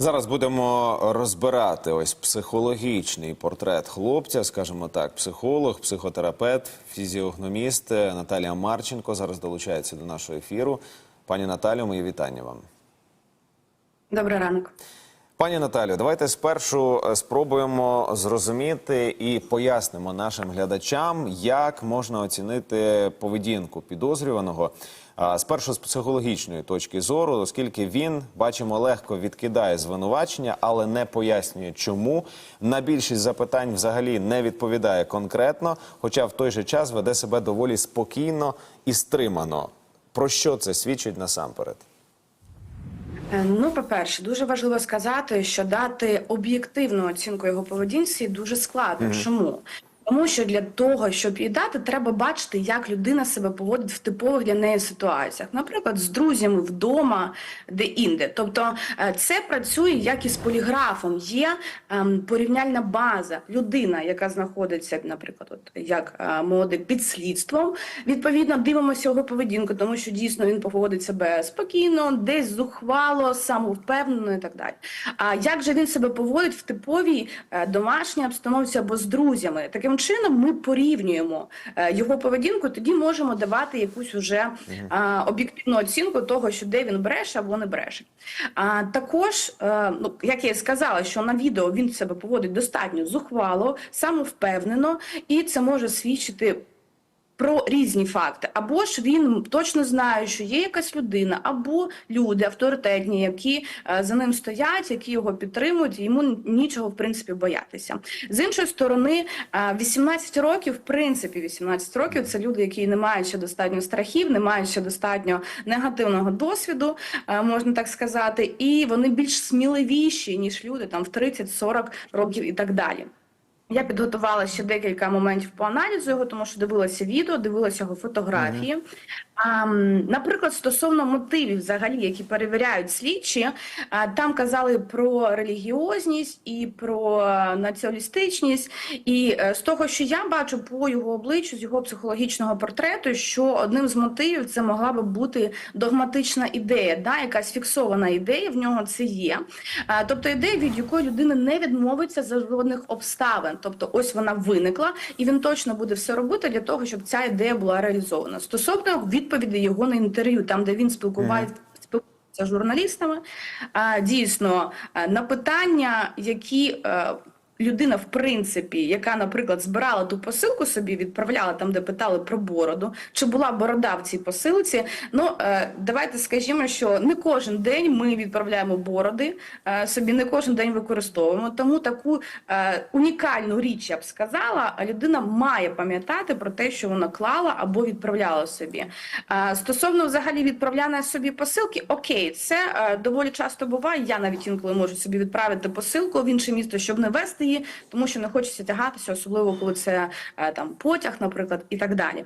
Зараз будемо розбирати ось психологічний портрет хлопця, скажімо так, психолог, психотерапевт, фізіогноміст Наталія Марченко зараз долучається до нашого ефіру. Пані Наталю, мої вітання вам. Добрий ранок. Пані Наталю, давайте спершу е, спробуємо зрозуміти і пояснимо нашим глядачам, як можна оцінити поведінку підозрюваного. Спершу з психологічної точки зору, оскільки він, бачимо, легко відкидає звинувачення, але не пояснює, чому. На більшість запитань взагалі не відповідає конкретно, хоча в той же час веде себе доволі спокійно і стримано. Про що це свідчить насамперед? Е, Ну, по-перше, дуже важливо сказати, що дати об'єктивну оцінку його поведінці дуже складно. Чому? Тому що для того, щоб її дати, треба бачити, як людина себе поводить в типових для неї ситуаціях, наприклад, з друзями вдома, де інде. Тобто е, це працює як із поліграфом. Є ем, порівняльна база. Людина, яка знаходиться, наприклад, от як е, молодий під слідством, відповідно дивимося його поведінку, тому що дійсно він поводить себе спокійно, десь зухвало, самовпевнено і так далі. А як же він себе поводить в типовій е, домашній обстановці або з друзями? Таким чином ми порівнюємо е, його поведінку, тоді можемо давати якусь уже об'єктивну оцінку того, що де він бреше або не бреше. А також, е, ну як я і сказала, що на відео він себе поводить достатньо зухвало, самовпевнено, і це може свідчити. Про різні факти, або ж він точно знає, що є якась людина, або люди авторитетні, які е, за ним стоять, які його підтримують, і йому нічого в принципі боятися. З іншої сторони, е, 18 років, в принципі, 18 років це люди, які не мають ще достатньо страхів, не мають ще достатньо негативного досвіду, е, можна так сказати, і вони більш сміливіші ніж люди там в 30-40 років і так далі. Я підготувала ще декілька моментів по аналізу його, тому що дивилася відео, дивилася його фотографії. А, наприклад, стосовно мотивів, взагалі, які перевіряють слідчі, а, там казали про релігіозність і про націоналістичність. І е, з того, що я бачу по його обличчю, з його психологічного портрету, що одним з мотивів це могла би бути догматична ідея, да, якась фіксована ідея в нього це є. А, Тобто ідея, від якої людина не відмовиться за жодних обставин. Тобто, ось вона виникла, і він точно буде все робити для того, щоб ця ідея була реалізована. Стосовно відповіді його на інтерв'ю, там де він спілкувається. з журналістами, дійсно е, на питання, які е, людина, в принципі, яка, наприклад, збирала ту посилку собі, відправляла там, де питали про бороду, чи була борода в цій посилці. Ну е, давайте скажімо, що не кожен день ми відправляємо бороди, е, собі не кожен день використовуємо. Тому таку е, унікальну річ я б сказала, людина має пам'ятати про те, що вона клала або відправляла собі. Стосовно взагалі відправляння собі посилки, окей, це доволі часто буває. Я навіть інколи можу собі відправити посилку в інше місто, щоб не вести її, тому що не хочеться тягатися, особливо коли це е, там потяг, наприклад, і так далі.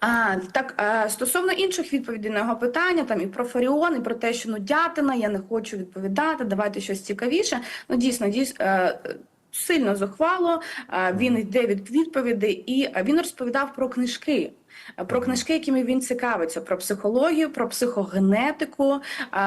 А, так, е, стосовно інших відповідей на його питання, там і про Фаріон, і про те, що ну дятина, я не хочу відповідати, давайте щось цікавіше. Ну дійсно, дійсно. е, Сильно зухвало, він йде від відповідей, і він розповідав про книжки. Е, Про книжки, якими він цікавиться, про психологію, про психогенетику,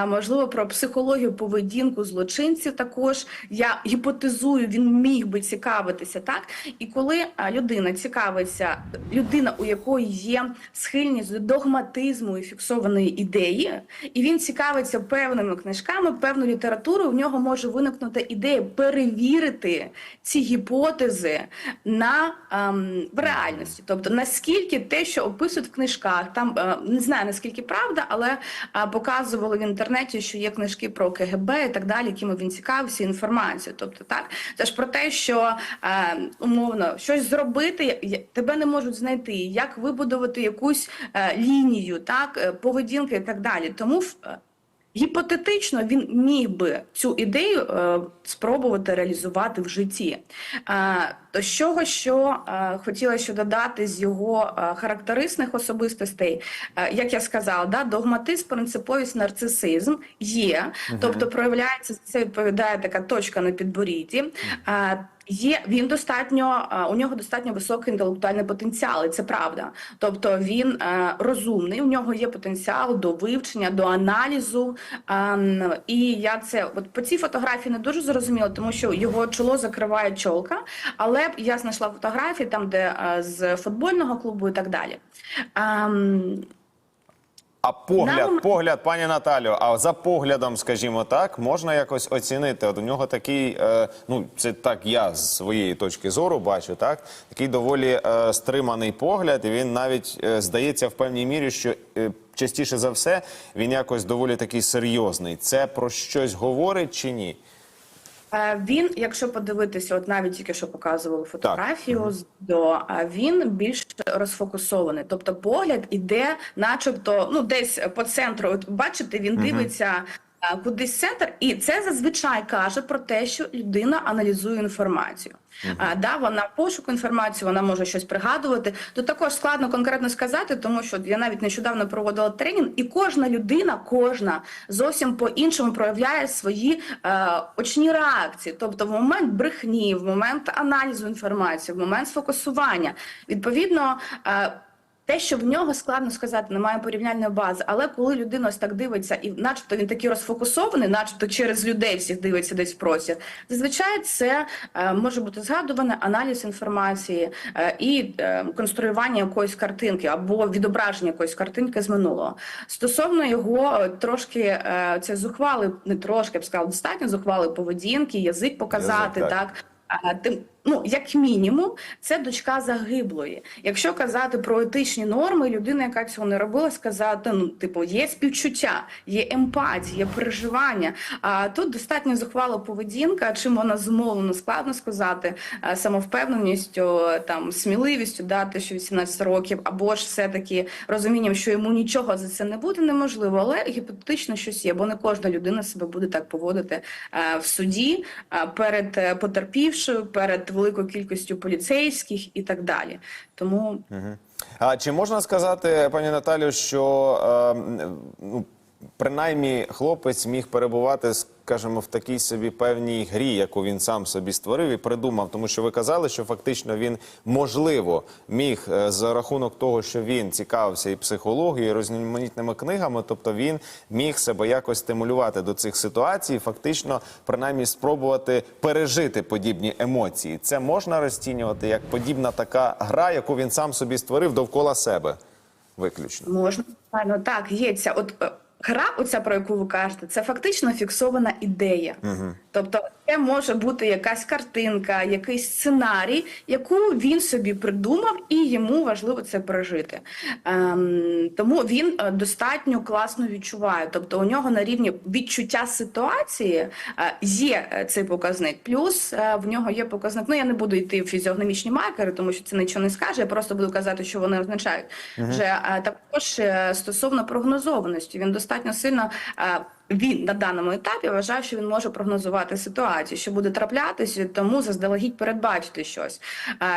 можливо, про психологію поведінку злочинців. Також я гіпотезую, він міг би цікавитися так. І коли людина цікавиться, людина, у якої є схильність до догматизму і фіксованої ідеї, і він цікавиться певними книжками, певною літературою, в нього може виникнути ідея перевірити ці гіпотези на ем, в реальності, тобто наскільки те, що описують в книжках, там е, не знаю наскільки правда, але е, показували в інтернеті, що є книжки про КГБ і так далі, якими він цікавився інформацією. Тобто, так це ж про те, що е, умовно щось зробити, тебе не можуть знайти, як вибудувати якусь лінію, так поведінки і так далі. Тому Гіпотетично він міг би цю ідею е, спробувати реалізувати в житті. Е, то з чого, що е, хотіла ще додати з його е, характеристичних особистостей, е, як я сказала, да, догматизм, принциповість, нарцисизм є, тобто проявляється це відповідає така точка на підборідді. Е, Є він достатньо е, у нього достатньо високий інтелектуальний потенціал, і це правда. Тобто він е, розумний, у нього є потенціал до вивчення, до аналізу. Ем, І я це от по цій фотографії не дуже зрозуміла, тому що його чоло закриває чолка. Але я знайшла фотографії там, де е, з футбольного клубу і так далі. А погляд, Нам- погляд, пані Наталю, а за поглядом, скажімо так, можна якось оцінити. От у нього такий, е, ну це так я з своєї точки зору бачу, так такий доволі е, стриманий погляд, і він навіть е, здається в певній мірі, що е, частіше за все він якось доволі такий серйозний. Це про щось говорить чи ні? Е, Він, якщо подивитися, от навіть тільки що показували фотографію, з- до він більш розфокусований. Тобто погляд іде, начебто, ну десь по центру. От бачите, він дивиться. Кудись центр, і це зазвичай каже про те, що людина аналізує інформацію. А, да, вона пошуку інформації, вона може щось пригадувати. Тут також складно конкретно сказати, тому що я навіть нещодавно проводила тренінг, і кожна людина, кожна зовсім по-іншому проявляє свої е, очні реакції. Тобто, в момент брехні, в момент аналізу інформації, в момент сфокусування. Відповідно. Е, те, що в нього складно сказати, немає порівняльної бази, але коли людина ось так дивиться, і начебто він такий розфокусований, начебто через людей всіх дивиться десь в простір, зазвичай це е, може бути згадуване аналіз інформації е, і е, конструювання якоїсь картинки або відображення якоїсь картинки з минулого. Стосовно його е, трошки е, це зухвали, не трошки я б сказала, достатньо зухвали поведінки, язик показати, Язик, так. так. Тим, ну, як мінімум, це дочка загиблої. Якщо казати про етичні норми, людина, яка цього не робила, сказати, ну, типу, є співчуття, є емпатія, є переживання. А тут достатньо зухвала поведінка, чим вона зумовлена, складно сказати, самовпевненістю, там, сміливістю, дати, що 18 років, або ж все-таки розумінням, що йому нічого за це не буде, неможливо, але гіпотетично щось є, бо не кожна людина себе буде так поводити е, в суді е, перед е, потерпівшою, перед великою кількістю поліцейських і так далі. Тому А чи можна сказати, пані Наталю, що е, ну, принаймні хлопець міг перебувати, скажімо, в такій собі певній грі, яку він сам собі створив і придумав? Тому що ви казали, що фактично він можливо міг е, за рахунок того, що він цікавився і психологією, і різноманітними книгами, тобто він міг себе якось стимулювати до цих ситуацій, фактично, принаймні, спробувати пережити подібні емоції. Це можна розцінювати як подібна така гра, яку він сам собі створив довкола себе. Виключно. можна так, є ця от. Гра, оця про яку ви кажете, це фактично фіксована ідея. Тобто, це може бути якась картинка, якийсь сценарій, яку він собі придумав, і йому важливо це пережити. Ем, тому він е, достатньо класно відчуває. Тобто, у нього на рівні відчуття ситуації е, є е, цей показник. Плюс в нього є показник. Ну я не буду йти в фізіогномічні маркери, тому що це нічого не скаже. Я просто буду казати, що вони означають. Вже е, також е, стосовно прогнозованості, він достатньо сильно. Він на даному етапі вважає, що він може прогнозувати ситуацію, що буде траплятися, тому заздалегідь передбачити щось.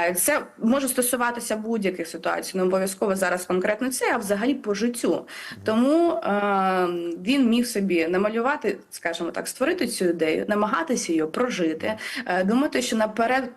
Е, Це може стосуватися будь-яких ситуацій, не обов'язково зараз конкретно це, а взагалі по життю. Тому е, він міг собі намалювати, скажімо так, створити цю ідею, намагатися її прожити, е, думати, що наперед.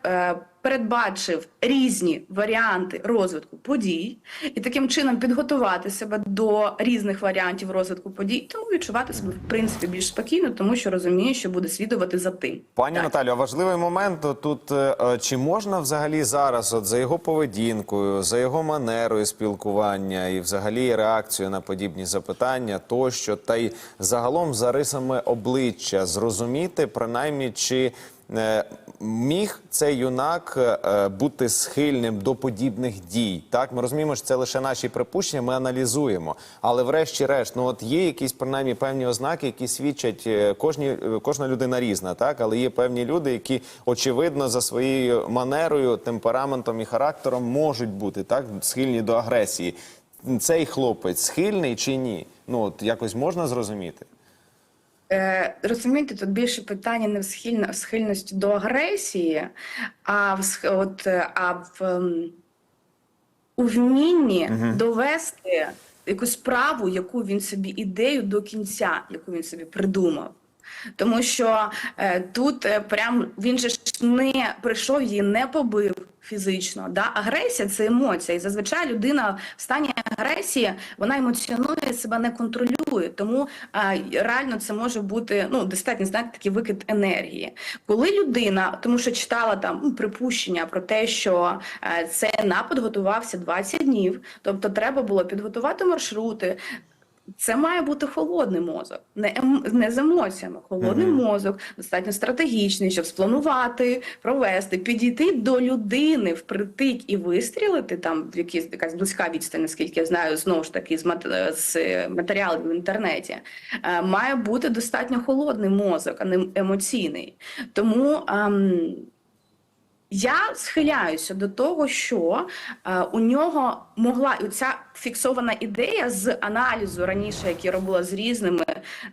Передбачив різні варіанти розвитку подій і таким чином підготувати себе до різних варіантів розвитку подій, тому відчувати себе в принципі більш спокійно, тому що розуміє, що буде слідувати за тим. Пані Так. Наталю, важливий момент тут е, е, чи можна взагалі зараз, от за його поведінкою, за його манерою спілкування і взагалі реакцією на подібні запитання, тощо, та й загалом за рисами обличчя зрозуміти, принаймні, чи міг цей юнак е, бути схильним до подібних дій? Так, ми розуміємо, що це лише наші припущення, ми аналізуємо. Але врешті-решт, ну от є якісь принаймні певні ознаки, які свідчать е, кожні, е, кожна людина різна, так, але є певні люди, які очевидно за своєю манерою, темпераментом і характером можуть бути так схильні до агресії. Цей хлопець схильний чи ні? Ну от якось можна зрозуміти. Е, розумієте, тут більше питання не в, схильно, в схильності до агресії, а в от, е, а в ем, у вмінні довести якусь справу, яку він собі ідею до кінця, яку він собі придумав. Тому що е, тут е, прям він же ж не прийшов її, не побив фізично. Да? Агресія це емоція. І зазвичай людина в стані агресії вона емоціонує себе не контролює. Тому е, реально це може бути ну достатньо знаєте, такий викид енергії. Коли людина, тому що читала там ну, припущення про те, що е, цей напад готувався 20 днів, тобто треба було підготувати маршрути. Це має бути холодний мозок, не, ем, не з емоціями. Холодний Мгм. мозок достатньо стратегічний, щоб спланувати, провести, підійти до людини впритик і вистрілити там в якісь якась близька відстань, наскільки я знаю, знову ж таки з, мат, з матеріалів в інтернеті. Е, має бути достатньо холодний мозок, а не емоційний. Тому. ем, я схиляюся до того, що е, у нього могла і ця фіксована ідея з аналізу раніше, який робила з різними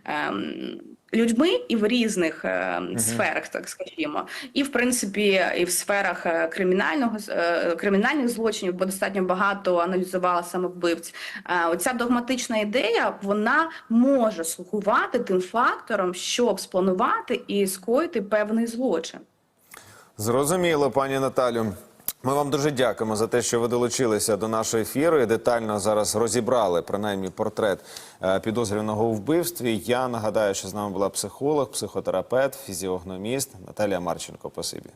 ем, людьми і в різних ем, сферах, так скажімо, і в принципі, і в сферах е, кримінального е, кримінальних злочинів, бо достатньо багато аналізувала саме вбивць. Е, оця догматична ідея вона може слугувати тим фактором, щоб спланувати і скоїти певний злочин. Зрозуміло, пані Наталю. Ми вам дуже дякуємо за те, що ви долучилися до нашого ефіру і детально зараз розібрали принаймні портрет е, підозрюваного у вбивстві. Я нагадаю, що з нами була психолог, психотерапевт, фізіогноміст Наталія Марченко. Спасибі.